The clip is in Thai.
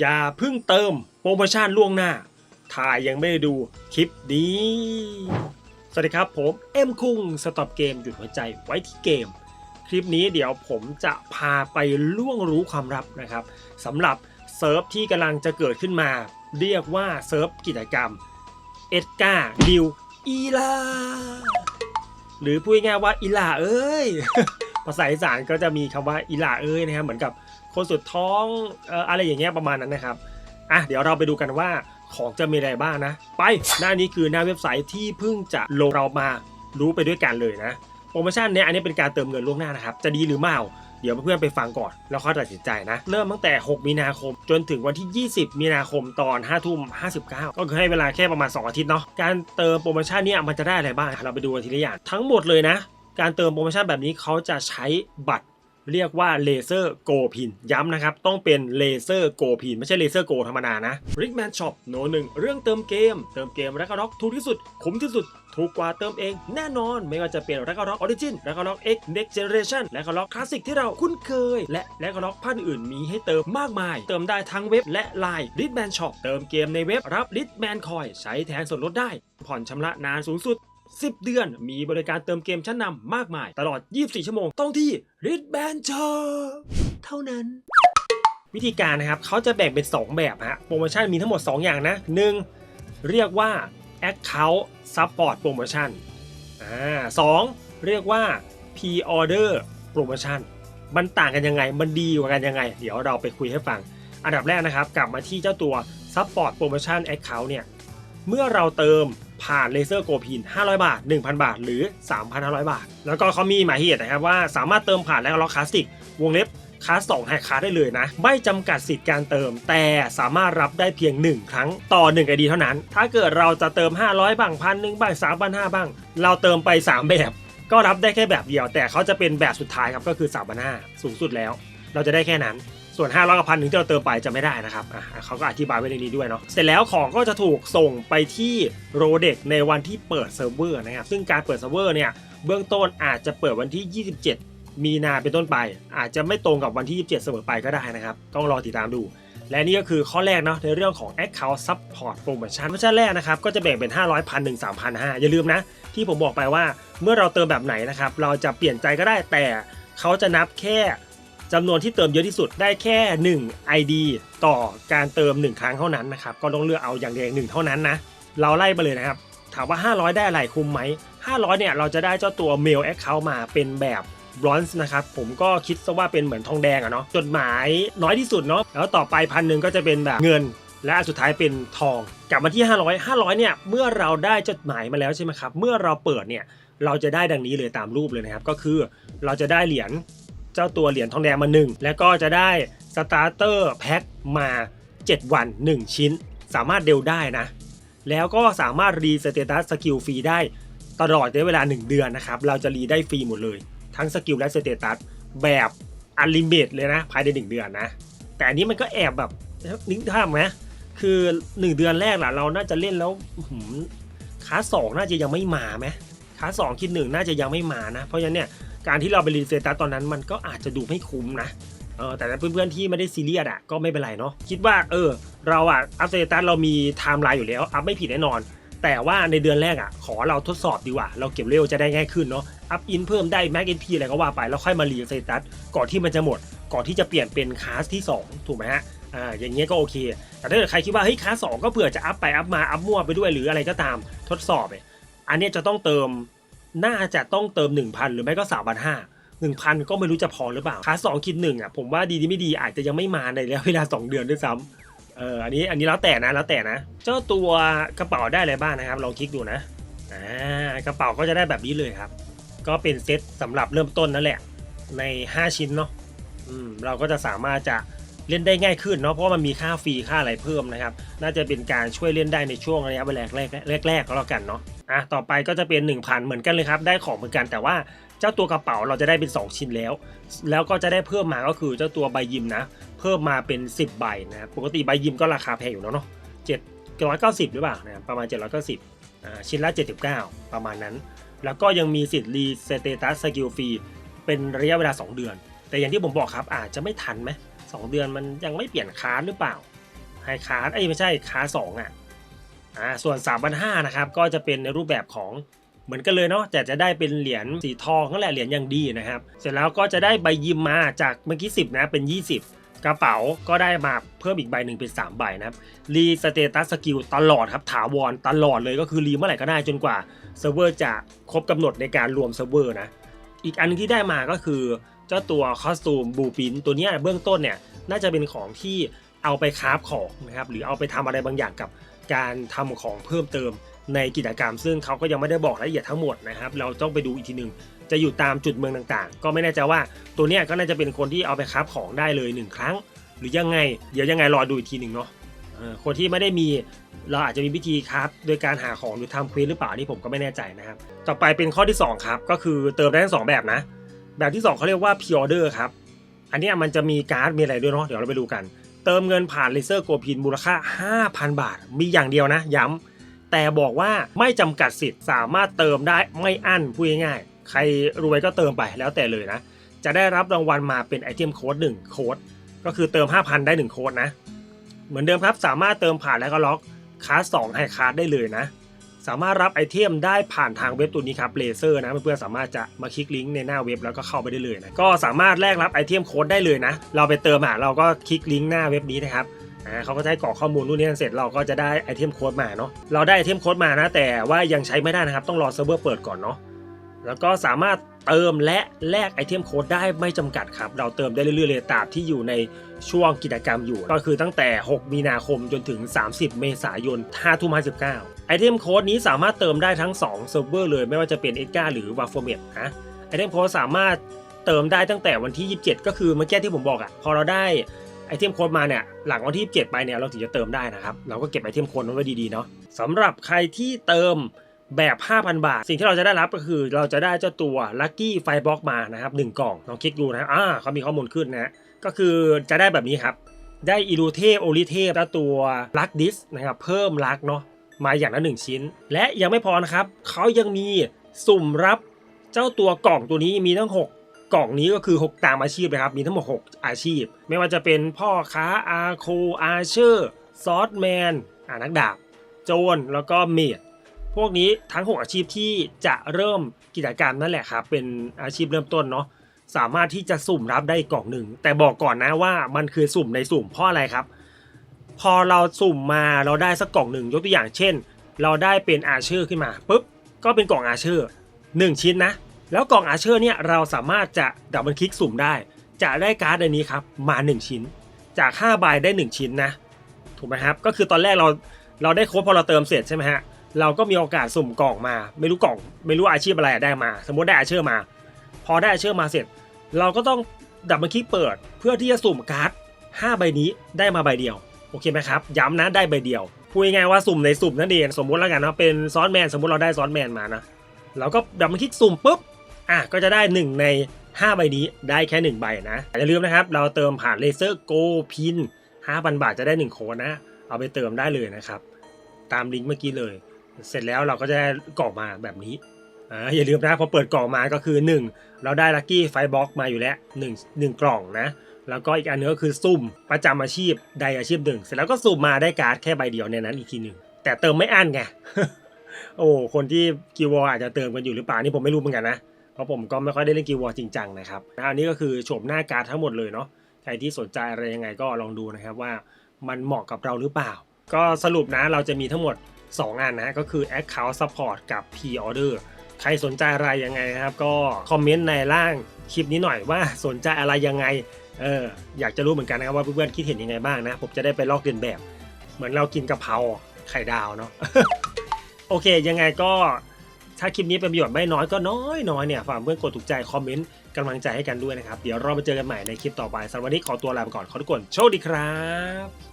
อย่าเพิ่งเติมโปรโมชั่นล่วงหน้าถ้ายยังไม่ได้ดูคลิปนี้ สวัสดีครับผมเอ็มคุงสต็อปเกมหยุดหัวใจไว้ที่เกม คลิปนี้เดี๋ยวผมจะพาไปล่วงรู้ความลับนะครับสำหรับเซิร์ฟที่กำลังจะเกิดขึ้นมา เรียกว่าเซิร์ฟกิจกรรมเอ็ดกาดิวอีลาหรือพูดง่ายๆว่าอีลาเอ้ยภาษาอีสานก็จะมีคำว่าอีลาเอ้ยนะครับเหมือนกับ คนสุดท้องอะไรอย่างเงี้ยประมาณนั้นนะครับอะเดี๋ยวเราไปดูกันว่าของจะมีอะไรบ้างนะ ไปหน้านี้คือหน้าเว็บไซต์ที่เพิ่งจะลงเรามารู้ไปด้วยกันเลยนะโปรโมชั่นเนี้ยอันนี้เป็นการเติมเงินล่วงหน้านะครับ จะดีหรือไม่เอาเดี๋ยวเพื่อนๆไปฟังก่อนแล้วค่อยตัดสินใจนะ เริ่มตั้งแต่ 6 มีนาคม จนถึงวันที่ 20 มีนาคมตอน 5 ทุ่ม 59 ก็คือให้เวลาแค่ประมาณ 2 อาทิตย์เนาะการเติมโปรโมชั่นเนี้ยมันจะได้อะไรบ้าง เราไปดูกันทีละอย่างทั้งหมดเลยนะ การเติมโปรโมชั่นแบบนี้เขาจะใช้บัตร เรียกว่าเลเซอร์โกพิน ย้ำนะครับ ต้องเป็นเลเซอร์โกพิน ไม่ใช่เลเซอร์โกธรรมดานะ Rickman Shop โนหนึ่งเรื่องเติมเกม เติมเกมรักร็อกถูกที่สุด คุ้มที่สุด ถูกกว่าเติมเองแน่นอน ไม่ว่าจะเป็นรักร็อกออริจินแรักร็อก X Next Generation และก็ร็อกคลาสสิกที่เราคุ้นเคย และและก็ร็อกพันอื่นมีให้เติมมากมาย เติมได้ทั้งเว็บและไลน์ Rickman Shop เติมเกมในเว็บรับ Rickman Coin ใช้แทนส่วนลดได้ ผ่อนชำระนานสูงสุด 10 เดือน มีบริการเติมเกมชั้นนำมากมาย ตลอด 24 ชั่วโมงต้องที่ r i d b a n d Shop เท่านั้นวิธีการนะครับเขาจะแบ่งเป็น 2 แบบฮะโปรโมชั่นมีทั้งหมด 2 อย่างนะ 1. เรียกว่า Account Support Promotion อ่าสองเรียกว่า Pre-Order Promotion มันต่างกันยังไง มันดีกว่ากันยังไง เดี๋ยวเราไปคุยให้ฟัง อันดับแรกนะครับ กลับมาที่เจ้าตัว Support Promotion Account เนี่ย เมื่อเราเติม ผ่านเลเซอร์โกพิน500 บาท 1,000 บาท หรือ 3,500 บาท แล้วก็เขามีหมายเหตุนะครับว่าสามารถเติมผ่านแล้วล็อกคลาสสิกวงเล็บคลาส2ไฮคลาสได้เลยนะ ไม่จำกัดสิทธิ์การเติม แต่สามารถรับได้เพียง 1 ครั้งต่อ1ไอดีเท่านั้น ถ้าเกิดเราจะเติม 500 บ้างพันหนึ่งบ้าง3,500บ้าง เราเติมไป 3 แบบ ก็รับได้แค่แบบเดียว แต่เขาจะเป็นแบบสุดท้ายครับก็คือ3,500สูงสุดแล้ว เราจะได้แค่นั้น ส่วน 500กับพันหนึ่งที่เราเติมไปจะไม่ได้นะครับอะเขาก็อธิบายไว้ในนี้ด้วยเนาะเสร็จแล้วของก็จะถูกส่งไปที่โรเด็กในวันที่เปิดเซิร์ฟเวอร์นะครับซึ่งการเปิดเซิร์ฟเวอร์เนี่ยเบื้องต้นอาจจะเปิดวันที่ 27 มีนาเป็นต้นไป อาจจะไม่ตรงกับวันที่ 27 เสมอไปก็ได้นะครับต้องรอติดตามดู และนี่ก็คือข้อแรกเนาะในเรื่องของ Account Support Promotion โปรโมชั่นแรกนะครับก็จะแบ่งเป็น 500พันหนึ่งสามพันห้าอย่าลืมนะที่ผมบอกไปว่าเมื่อเราเติมแบบไหนนะครับเราจะเปลี่ยนใจก็ได้แต่เขาจะนับแค่ จำนวนที่เติมเยอะที่สุดได้แค่ 1 ID ต่อการเติม 1 ครั้งเท่านั้นนะครับ ก็ต้องเลือกเอาอย่างเดียวหนึ่งเท่านั้นนะ เราไล่ไปเลยนะครับ ถามว่า 500 ได้อะไรคุ้มไหม 500 เนี่ย เราจะได้เจ้าตัว Mail Account มาเป็นแบบบรอนซ์นะครับ ผมก็คิดซะว่าเป็นเหมือนทองแดงอะเนาะจดหมายน้อยที่สุดเนาะแล้วต่อไปพันหนึ่งก็จะเป็นแบบเงิน และสุดท้ายเป็นทอง กลับมาที่ 500 500 เนี่ยเมื่อเราได้จดหมายมาแล้วใช่ไหมครับเมื่อเราเปิดเนี่ยเราจะได้ดังนี้เลยตามรูปเลยนะครับ ก็คือเราจะได้เหรียญ เจ้าตัวเหรียญทองแดงมา 1 แล้วก็จะได้สตาร์เตอร์แพ็คมา 7 วัน 1 ชิ้น สามารถเดลได้นะ แล้วก็สามารถรีสเตตัสสกิลฟรีได้ตลอดระยะเวลา 1 เดือนนะครับ เราจะรีได้ฟรีหมดเลย ทั้งสกิลและสเตตัสแบบอันลิมิตเลยนะ ภายใน 1 เดือนนะ แต่อันนี้มันก็แอบแบบนึกภาพไหมคือ 1 เดือนแรกล่ะเราน่าจะเล่นแล้วอื้าสองน่าจะยังไม่มาไหมคลาสสองคิดหนึ่งน่าจะยังไม่มานะ เพราะฉะนั้นเนี่ย การที่เราไปรีเซตตอนนั้นมันก็อาจจะดูไม่คุ้มนะเออแต่ถ้าเพื่อนๆที่ไม่ได้ซีเรียสอะก็ไม่เป็นไรเนาะคิดว่าเออเราอะอัพเซตัสเรามีไทม์ไลน์อยู่แล้วอัพไม่ผิดแน่นอน แต่ว่าในเดือนแรกอะขอเราทดสอบดีกว่า เราเก็บเร็วจะได้ง่ายขึ้นเนาะอัพอินเพิ่มได้แม็กเอ็นพีอะไรก็ว่าไปแล้วค่อยมารีเซตัสก่อนที่มันจะหมด ก่อนที่จะเปลี่ยนเป็นคลาสที่ 2 ถูกไหมฮะอ่าอย่างเงี้ยก็โอเค แต่ถ้าเกิดใครคิดว่าเฮ้ยคลาสสองก็เผื่อจะอัพไปอัพมาอัพมั่วไปด้วยหรืออะไรก็ตามทดสอบเนี่ยอันนี้จะต้องเติม น่าจะต้องเติม 1,000 หรือไม่ก็ 3,500 1,000ก็ไม่รู้จะพอหรือเปล่าคลาสองคิดหนึ่งอะผมว่าดีดีไม่ดีอาจจะยังไม่มาในระยะเวลา 2 เดือนด้วยซ้ำเอออันนี้อันนี้แล้วแต่นะแล้วแต่นะ เจ้าตัวกระเป๋าได้อะไรบ้างนะครับลองคลิกดูนะอ่ากระเป๋าก็จะได้แบบนี้เลยครับ ก็เป็นเซตสำหรับเริ่มต้นนั่นแหละใน 5 ชิ้นเนาะอืมเราก็จะสามารถจะ เล่นได้ง่ายขึ้นเนาะเพราะมันมีค่าฟรีค่าอะไรเพิ่มนะครับ น่าจะเป็นการช่วยเล่นได้ในช่วงระยะเวลาแรกแรกแรกๆก็แล้วกันเนาะอะต่อไปก็จะเป็น 1,000 เหมือนกันเลยครับ ได้ของเหมือนกันแต่ว่าเจ้าตัวกระเป๋าเราจะได้เป็น 2 ชิ้นแล้ว แล้วก็จะได้เพิ่มมาก็คือเจ้าตัวใบยิมนะ เพิ่มมาเป็น 10 ใบนะปกติใบยิมก็ราคาแพงอยู่แล้วเนาะ790หรือเปล่านะประมาณ790อ่าชิ้นละ 79 ประมาณนั้น แล้วก็ยังมีสิทธิ์รีสเตตัสสกิลฟรีเป็นระยะเวลา 2 เดือน แต่อย่างที่ผมบอกครับอาจจะไม่ทันไหม สองเดือนมันยังไม่เปลี่ยนคาร์ดหรือเปล่าคาร์ดเอ้ไม่ใช่คาร์สองอะอ่าส่วน3 5 0 0นะครับก็จะเป็นในรูปแบบของเหมือนกันเลยเนาะแต่จะได้เป็นเหรียญสีทองนั่นแหละเหรียญอย่างดีนะครับ เสร็จแล้วก็จะได้ใบยิมมาจากเมื่อกี้10นะเป็น 20 กระเป๋าก็ได้มาเพิ่มอีกใบหนึ่งเป็น 3 ใบนะครับรีสเตตัสสกิลตลอดครับถาวรตลอดเลยก็คือรีเมื่อไหร่ก็ได้จนกว่าเซิร์ฟเวอร์จะครบกำหนดในการรวมเซิร์ฟเวอร์นะอีกอันที่ได้มาก็คือ เจ้าตัวคอสตูมบูปินตัวนี้เบื้องต้นเนี่ยน่าจะเป็นของที่เอาไปคราฟของนะครับหรือเอาไปทำอะไรบางอย่างกับการทำของเพิ่มเติมในกิจกรรม ซึ่งเขาก็ยังไม่ได้บอกรายละเอียดทั้งหมดนะครับ เราต้องไปดูอีกทีหนึ่งจะอยู่ตามจุดเมืองต่างๆ ก็ไม่แน่ใจว่าตัวเนี้ยก็น่าจะเป็นคนที่เอาไปคราฟของได้เลยหนึ่งครั้ง หรือยังไงเดี๋ยวยังไงรอดูอีกทีหนึ่งเนาะคนที่ไม่ได้มีเราอาจจะมีวิธีครับ โดยการหาของหรือทำเควสหรือเปล่านี่ผมก็ไม่แน่ใจนะครับ ต่อไปเป็นข้อที่ 2 ครับ ก็คือเติมได้ทั้งสองแบบนะ แบบที่ 2เขาเรียกว่า p ีออเดอร์ครับ อันนี้มันจะมีการ์ดมีอะไรด้วยเนาะเดี๋ยวเราไปดูกัน เติมเงินผ่านเลเซอร์โกพินมูลค่า 5,000 บาท มีอย่างเดียวนะ ย้ำแต่บอกว่าไม่จำกัดสิทธิ์สามารถเติมได้ไม่อั้นพูดง่ายๆใครรวยก็เติมไปแล้วแต่เลยนะ จะได้รับรางวัลมาเป็นไอเทมโค้ด1โค้ดก็คือเติม 5,000 ได้ 1 โค้ดนะ เหมือนเดิมครับสามารถเติมผ่านแล้วก็ล็อกคาร์ส2ไฮคาร์ดได้เลยนะ สามารถรับไอเทมได้ผ่านทางเว็บตัวนี้ครับเลเซอร์นะเพื่อนๆสามารถจะมาคลิกลิงก์ในหน้าเว็บแล้วก็เข้าไปได้เลยนะก็สามารถแลกรับไอเทมโค้ดได้เลยนะ เราไปเติมอะเราก็คลิกลิงก์หน้าเว็บนี้นะครับอ่าเขาก็จะให้กรอกข้อมูลนู่นนี่นั่นเสร็จเราก็จะได้ไอเทมโค้ดมาเนาะเราได้ไอเทมโค้ดมานะแต่ว่ายังใช้ไม่ได้นะครับต้องรอเซิร์ฟเวอร์เปิดก่อนเนาะแล้วก็สามารถ เติมและแลกไอเทมโค้ดได้ไม่จำกัดครับ เราเติมได้เรื่อยๆเลยตาบที่อยู่ในช่วงกิจกรรมอยู่ ก็คือตั้งแต่ 6 มีนาคมจนถึง 30 เมษายน5ทุ่ม59ไอเทมโค้ดนี้สามารถเติมได้ทั้ง2เซิร์ฟเวอร์เลยไม่ว่าจะเป็นเอ็กาหรือวาโฟเมตนะไอเทมโค้ดสามารถเติมได้ตั้งแต่วันที่ 27 ก็คือเมื่อกี้ที่ผมบอกอะ่ะพอเราได้ไอเทมโค้ดมาเนี่ยหลังวันที่ 27 ไปเนี่ยเราถึงจะเติมได้นะครับ เราก็เก็บไอเทมโค้ดนั้นไว้ดีๆเนาะสำหรับใครที่เติม แบบ 5,000 บาท สิ่งที่เราจะได้รับก็คือเราจะได้เจ้าตัว Lucky Fire Box มานะครับหนึ่งกล่องลองคลิกดูนะอ่าเขามีข้อมูลขึ้นนะก็คือจะได้แบบนี้ครับ ได้อิรูเทพโอลิเทพและตัวลักดิสนะครับเพิ่มลักเนาะมาอย่างละหนึ่งชิ้น และยังไม่พอนะครับเขายังมีสุ่มรับเจ้าตัวกล่องตัวนี้มีทั้ง 6 กล่องนี้ก็คือ 6 ตามอาชีพนะครับ มีทั้งหมด 6 อาชีพ ไม่ว่าจะเป็นพ่อค้าอาโคอาเชอร์ซอสแมนอ่านักดาบ โจรแล้วก็เมด พวกนี้ทั้ง 6 อาชีพที่จะเริ่มกิจกรรมนั่นแหละครับเป็นอาชีพเริ่มต้นเนาะสามารถที่จะสุ่มรับได้กล่องหนึ่ง แต่บอกก่อนนะว่ามันคือสุ่มในสุ่มเพราะอะไรครับ พอเราสุ่มมาเราได้สักกล่องหนึ่งยกตัวอย่างเช่น เราได้เป็นอาเชอร์ขึ้นมาปุ๊บก็เป็นกล่องอาเชอร์หนึ่งชิ้นนะ แล้วกล่องอาเชอร์เนี่ยเราสามารถจะดับเบิลคลิกสุ่มได้ จะได้การ์ดอันนี้ครับมา 1 ชิ้น จาก5ใบได้ 1 ชิ้นนะถูกไหมครับก็คือตอนแรกเราเราได้โค้ดพอเราเติมเสร็จใช่ไหมฮะ เราก็มีโอกาสสุ่มกล่องมา ไม่รู้กล่อง ไม่รู้อาชีพอะไรได้มา สมมติได้อาเชอร์มา พอได้อาเชอร์มาเสร็จ เราก็ต้องดับเบิลคลิกเปิด เพื่อที่จะสุ่มการ์ด5ใบนี้ได้มาใบเดียวโอเคไหมครับย้ำนะได้ใบเดียวพูดง่ายว่าสุ่มในสุ่มนั่นเองสมมติแล้วกันนะเป็นซอสแมนสมมติเราได้ซอสแมนมานะเราก็ดับเบิลคลิกสุ่มปุ๊บอะก็จะได้ 1 ใน 5 ใบนี้ได้แค่ 1 ใบนะอย่าลืมนะครับ เราเติมผ่านเลเซอร์โกพิน5,000 บาทจะได้ 1 โค้ดนะ เอาไปเติมได้เลยนะครับ ตามลิงก์เมื่อกี้เลย เสร็จแล้วเราก็จะได้กล่องมาแบบนี้อ่าอย่าลืมนะพอเปิดกล่องมาก็คือ 1 เราได้ลัคกี้ไฟบ็อกมาอยู่แล้ว1 1กล่องนะ แล้วก็อีกอันนึงก็คือซุ่มประจำอาชีพใดอาชีพหนึ่ง เสร็จแล้วก็สุ่มมาได้การ์ดแค่ใบเดียวในนั้นอีกทีหนึ่งแต่เติมไม่อั้นไงโอ้คนที่กิวออาจจะเติมกันอยู่หรือเปล่านี่ผมไม่รู้เหมือนกันนะเพราะผมก็ไม่ค่อยได้เล่นกิวอจริงจังนะครับอันนี้ก็คือโฉมหน้าการ์ดทั้งหมดเลยเนาะใครที่สนใจอะไรยังไงก็ลองดูนะครับว่ามันเหมาะกับเราหรือเปล่า ก็สรุปนะเราจะมีทั้งหมด 2 อันนะก็คือ Account Support กับ Pre-Order ใครสนใจอะไรยังไงนะครับ ก็คอมเมนต์ในล่างคลิปนี้หน่อยว่าสนใจอะไรยังไงเอออยากจะรู้เหมือนกันนะครับว่าเพื่อนๆคิดเห็นยังไงบ้างนะ ผมจะได้ไปลอกเลียนแบบ เหมือนเรากินกะเพราไข่ดาวเนาะโอเค ยังไงก็ถ้าคลิปนี้เป็นประโยชน์ไม่น้อยก็น้อยน้อยเนี่ยฝากเพื่อนกดถูกใจคอมเมนต์กำลังใจให้กันด้วยนะครับ เดี๋ยวเราไปเจอกันใหม่ในคลิปต่อไปสำหรับวันนี้ขอตัวลาไปก่อนขอทุกคนโชคดีครับ